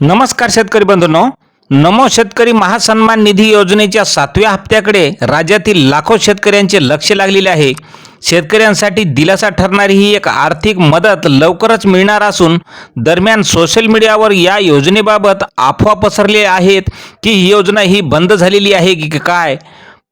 नमस्कार शेतकरी बंधूंनो. नमो शेतकरी महासन्मान निधी योजनेच्या सातव्या हप्त्याकडे राज्यातील लाखो शेतकऱ्यांचे लक्ष लागलेले आहे. शेतकऱ्यांसाठी दिलासा ठरणारी ही एक आर्थिक मदत लवकरच मिळणार असून दरम्यान सोशल मीडियावर या योजनेबाबत अफवा पसरल्या आहेत की ही योजना ही बंद झालेली आहे की काय?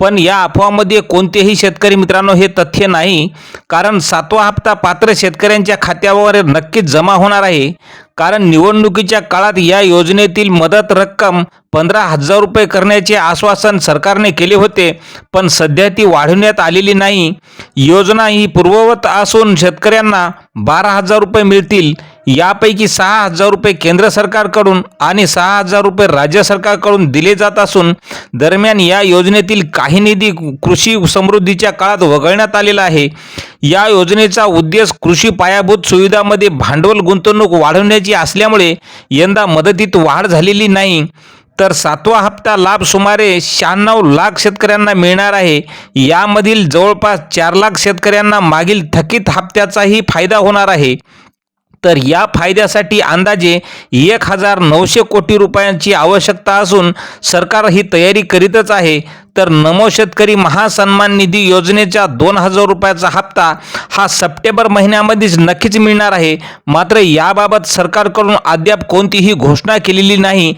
पण या अफवामध्ये कोणतेही शेतकरी मित्रांनो हे तथ्य नाही. कारण सातवा हप्ता पात्र शेतकऱ्यांच्या खात्यावर नक्कीच जमा होणार आहे. कारण निवडणुकीच्या काळात या योजनेतील मदत रक्कम पंधरा हजार रुपये करण्याचे आश्वासन सरकारने केले होते पण सध्या ती वाढवण्यात आलेली नाही. योजना ही पूर्ववत असून शेतकऱ्यांना बारा हजार रुपये मिळतील यापैकी सहा हजार रुपये केंद्र सरकारकडून आणि सहा हजार रुपये राज्य सरकारकडून दिले जात असून दरम्यान या योजनेतील काही निधी कृषी समृद्धीच्या काळात वगळण्यात आलेला आहे. या योजनेचा उद्देश कृषी पायाभूत सुविधामध्ये भांडवल गुंतवणूक वाढवण्याची असल्यामुळे यंदा मदतीत वाढ झालेली नाही. तर सातवा हप्ता लाभ सुमारे शहाण्णव लाख शेतकऱ्यांना मिळणार आहे. यामधील जवळपास चार लाख शेतकऱ्यांना मागील थकीत हप्त्याचाही फायदा होणार आहे. तर या फायद्यासाठी अंदाजे एक हजार नऊशे कोटी रुपयांची आवश्यकता असून सरकार ही तयारी करीतच आहे. तर नमो शेतकरी महासन्मान निधी योजनेच्या दोन हजार रुपयाचा हप्ता हा सप्टेंबर महिन्यामध्येच नक्कीच मिळणार आहे. मात्र याबाबत सरकारकडून अद्याप कोणतीही घोषणा केलेली नाही.